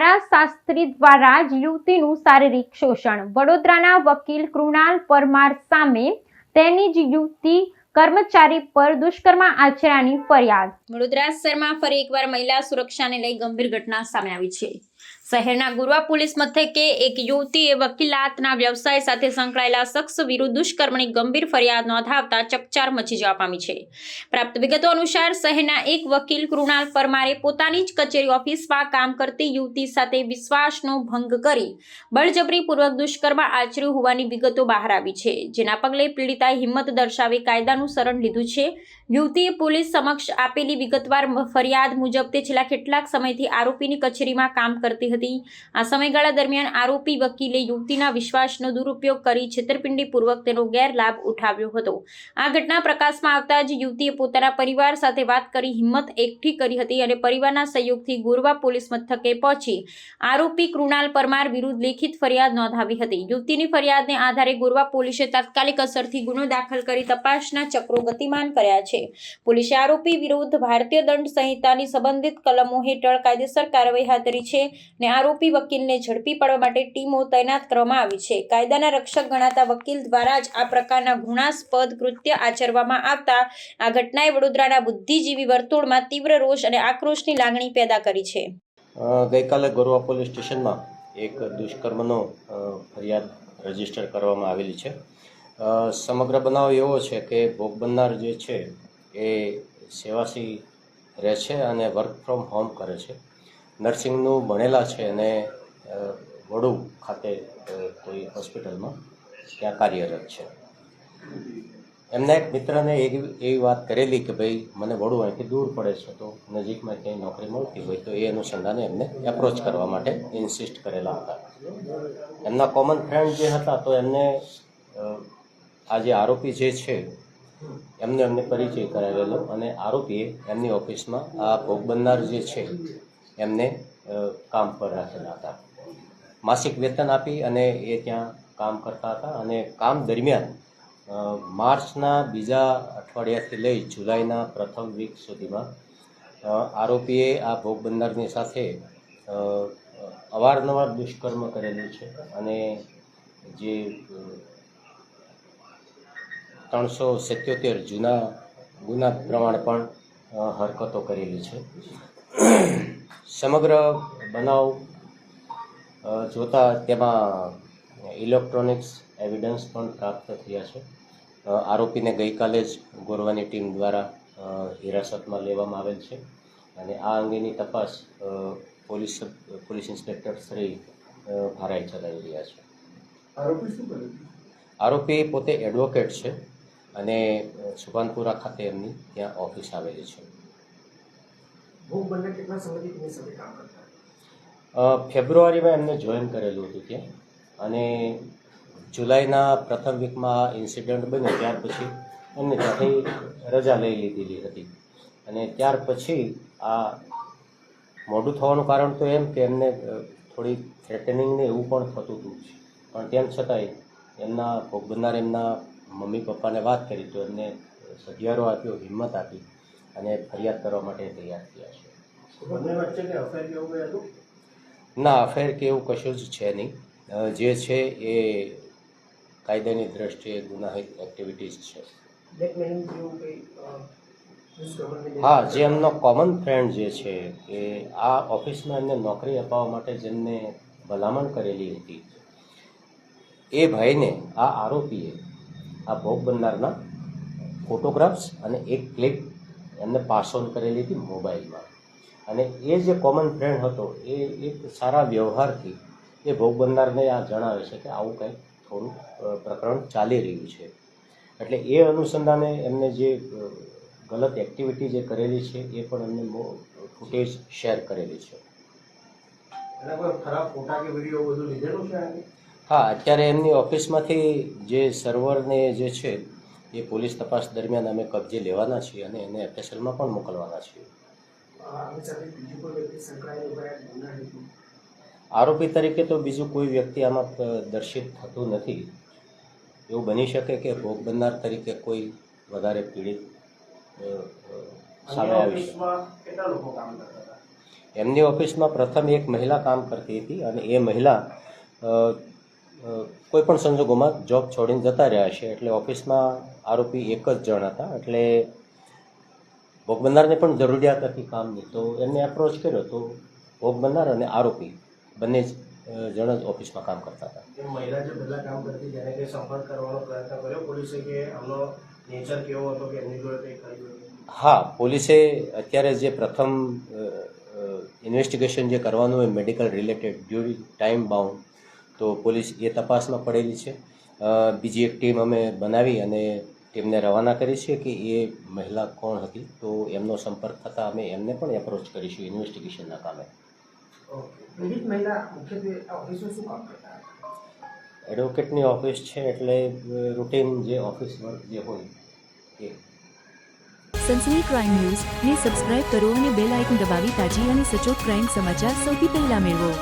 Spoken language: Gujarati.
તારા દ્વારા જ યુવતીનું શારીરિક શોષણ. વડોદરાના વકીલ કૃણાલ પરમાર સામે તેની જ યુવતી કર્મચારી પર દુષ્કર્મ આચરાની ફરિયાદ. વડોદરા શહેરમાં ફરી એકવાર મહિલા સુરક્ષાને લઈ ગંભીર ઘટના સામે આવી છે. શહેરના ગુરવા પોલીસ મથકે એક યુવતીએ વકીલાતના વ્યવસાય સાથે સંકળાયેલા શખ્સ વિરુદ્ધ દુષ્કર્મની ગંભીર ફરિયાદ નોંધાવતા ચકચાર મચી જવા પામી છે. પ્રાપ્ત વિગતો અનુસાર શહેરના એક વકીલ કૃણાલ પરમારે પોતાની જ કચેરી ઓફિસમાં કામ કરતી યુવતી સાથે વિશ્વાસનો ભંગ કરી બળજબરીપૂર્વક દુષ્કર્મ આચર્યું હોવાની વિગતો બહાર આવી છે. જેના પગલે પીડિતાએ હિંમત દર્શાવી કાયદાનું શરણ લીધું છે. યુવતીએ પોલીસ સમક્ષ આપેલી વિગતવાર ફરિયાદ મુજબ તે છેલ્લા કેટલાક સમયથી આરોપીની કચેરીમાં કામ કરતી હતી. આ સમયગાળા દરમિયાન આરોપી વકીલે યુવતીના વિશ્વાસનો દુરુપયોગ કરી છેતરપિંડીપૂર્વક તેનો ગેરલાભ ઉઠાવ્યો હતો. આ ઘટના પ્રકાશમાં આવતા જ યુવતીએ પોતાના પરિવાર સાથે વાત કરી હિંમત એકઠી કરી હતી અને પરિવારના સહયોગથી ગોરવા પોલીસ મથકે પહોંચી. આરોપી કૃણાલ પરમાર વિરુદ્ધ લેખિત ફરિયાદ નોંધાવી હતી. યુવતીની ફરિયાદને આધારે ગોરવા પોલીસે તાત્કાલિક અસરથી ગુનો દાખલ કરી તપાસના ચક્રો ગતિમાન કર્યા છે. પોલીસે આરોપી વિરુદ્ધ ભારતીય દંડ સંહિતાની સંબંધિત કલમો હેઠળ કાયદેસર કાર્યવાહી હાથ ધરી છે. અને આરોપી વકીલને ઝડપી પાડવા માટે ટીમો તૈનાત કરવામાં આવી છે. કાયદાના રક્ષક ગણાતા વકીલ દ્વારા જ આ પ્રકારના ઘૃણાસ્પદ કૃત્ય આચરવામાં આવતા આ ઘટનાએ વડોદરાના બુદ્ધિજીવી વર્તુળમાં તીવ્ર રોષ અને આક્રોશની લાગણી પેદા કરી છે. ગઈકાલે ગોરવા પોલીસ સ્ટેશનમાં એક દુષ્કર્મનો ફરિયાદ રજિસ્ટર કરવામાં આવેલી છે. સમગ્ર બનાવ એવો છે કે ભોગ બનનાર જે છે એ સેવાસી રહે છે અને વર્ક ફ્રોમ હોમ કરે છે. નર્સિંગનું ભણેલા છે અને વડુ ખાતે કોઈ હોસ્પિટલમાં ત્યાં કાર્યરત છે. એમના એક મિત્રને એવી એવી વાત કરેલી કે ભાઈ, મને વડુ અહીંથી દૂર પડે છે, તો નજીકમાં ક્યાંય નોકરી મળતી હોય, તો એ અનુસંધાને એમને એપ્રોચ કરવા માટે ઇન્સિસ્ટ કરેલા હતા. એમના કોમન ફ્રેન્ડ જે હતા, તો એમને આ જે આરોપી જે છે, એમને એમને પરિચય કરાવેલો અને આરોપીએ એમની ઓફિસમાં આ ભોગ બનનાર જે છે એમને કામ પર રાખેલા હતા. માસિક વેતન આપી અને એ ત્યાં કામ કરતા હતા અને કામ દરમિયાન માર્ચના બીજા અઠવાડિયાથી લઈ જુલાઈના પ્રથમ વીક સુધીમાં આરોપીએ આ ભોગ બનનારની સાથે અવારનવાર દુષ્કર્મ કરેલું છે અને જે ત્રણસો સિત્યોતેર જૂના ગુના પ્રમાણે પણ હરકતો કરેલી છે. સમગ્ર બનાવ જોતાં તેમાં ઇલેક્ટ્રોનિક્સ એવિડન્સ પણ પ્રાપ્ત થયા છે. આરોપીને ગઈકાલે જ ગોરવાની ટીમ દ્વારા હિરાસતમાં લેવામાં આવેલ છે. અને આ અંગેની તપાસ police police inspector Shri Bharai ચલાવી રહ્યા છે. આરોપી શું કરે આરોપી પોતે એડવોકેટ છે અને સુભાનપુરા ખાતે એમની ત્યાં ઓફિસ આવેલી છે. ભોગ બંને કેટલા સમયથી તેમની સાથે કામ કરતા? ફેબ્રુઆરીમાં એમને જોઈન કરેલું હતું ત્યાં. અને જુલાઈના પ્રથમ વીકમાં ઇન્સિડન્ટ બન્યો, ત્યાર પછી એમને ત્યાંથી રજા લઈ લીધેલી હતી. અને ત્યાર પછી આ મોડું થવાનું કારણ તો એમ કે એમને થોડી થ્રેટનિંગ ને એવું પણ થતું હતું. પણ તેમ છતાંય એમના ભોગ બનનાર એમના મમ્મી પપ્પાને વાત કરી તો એમને સધિયારો આપ્યો, હિંમત આપી. અને ફરિયાદ કરવા માટે તૈયાર થયા છે. ના અફેર કે એવું કશું જ છે નહીં. જે છે એ કાયદાની દ્રષ્ટિએ ગુનાહિત એક્ટિવિટીઝ છે. હા જે એમનો કોમન ફ્રેન્ડ જે છે એ આ ઓફિસમાં એમને નોકરી અપાવવા માટે જેમને ભલામણ કરેલી હતી. એ ભાઈને આ આરોપીએ આ ભોગ બનનારના ફોટોગ્રાફ્સ અને એક ક્લિપ એમને પાસ ઓન કરેલી હતી મોબાઈલમાં. અને એ જે કોમન ફ્રેન્ડ હતો એ એક સારા વ્યવહારથી એ ભોગ બનનારને આ જણાવે છે કે આવું કંઈક થોડું પ્રકરણ ચાલી રહ્યું છે. એટલે એ અનુસંધાને એમને જે ગલત એક્ટિવિટી જે કરેલી છે એ પણ એમને ફૂટેજ શેર કરેલી છે. હા અત્યારે એમની ઓફિસમાંથી જે સર્વરને જે છે એ પોલીસ તપાસ દરમિયાન અમે કબજે લેવાના છીએ અને એને એફએસએલમાં પણ મોકલવાના છીએ. આરોપી તરીકે તો બીજું કોઈ વ્યક્તિ આમાં દર્શિત થતું નથી. એવું બની શકે કે ભોગ બનનાર તરીકે કોઈ વધારે પીડિત સામે આવી એમની ઓફિસમાં પ્રથમ એક મહિલા કામ કરતી હતી અને એ મહિલા અ, અ, કોઈ પણ સંજોગોમાં જોબ છોડીને જતા રહ્યા છે. એટલે ઓફિસમાં આરોપી એક જ જણ હતા. એટલે ભોગ બનનારને પણ જરૂરિયાત હતી કામની. તો એમને એપ્રોચ કર્યો તો ભોગ બનનાર અને આરોપી બંને જ જણ જ ઓફિસમાં કામ કરતા હતા. મહિલા જે પહેલાં કામ કરતી જેને કંઈ સંપર્ક કરવાનો પ્રયત્ન કર્યો? પોલીસે કે આમનો નેચર કેવો હતો કે એમની જોડે કંઈ કર્યું હા પોલીસે અત્યારે જે પ્રથમ ઇન્વેસ્ટિગેશન જે કરવાનું હોય મેડિકલ રિલેટેડ ડ્યુરી ટાઈમ બાઉન્ડ તો પોલીસ એ તપાસમાં પડેલી છે. બીજી એક ટીમ અમે બનાવી અને ટીમને રવાના કરી છે કે એ મહિલા કોણ હતી. તો એમનો સંપર્ક થતાં અમે એમને પણ એપ્રોચ કરીશું ઇન્વેસ્ટિગેશનના કામે? એડવોકેટની ઓફિસ છે એટલે રૂટીન જે ઓફિસ વર્ક જે હોય એ. સનસની ક્રાઇમ ન્યૂઝ ને સબસ્ક્રાઇબ કરો અને બેલ આઇકન દબાવી તાજી અને સચોટ ક્રાઇમ સમાચાર સૌથી પહેલા મેળવો.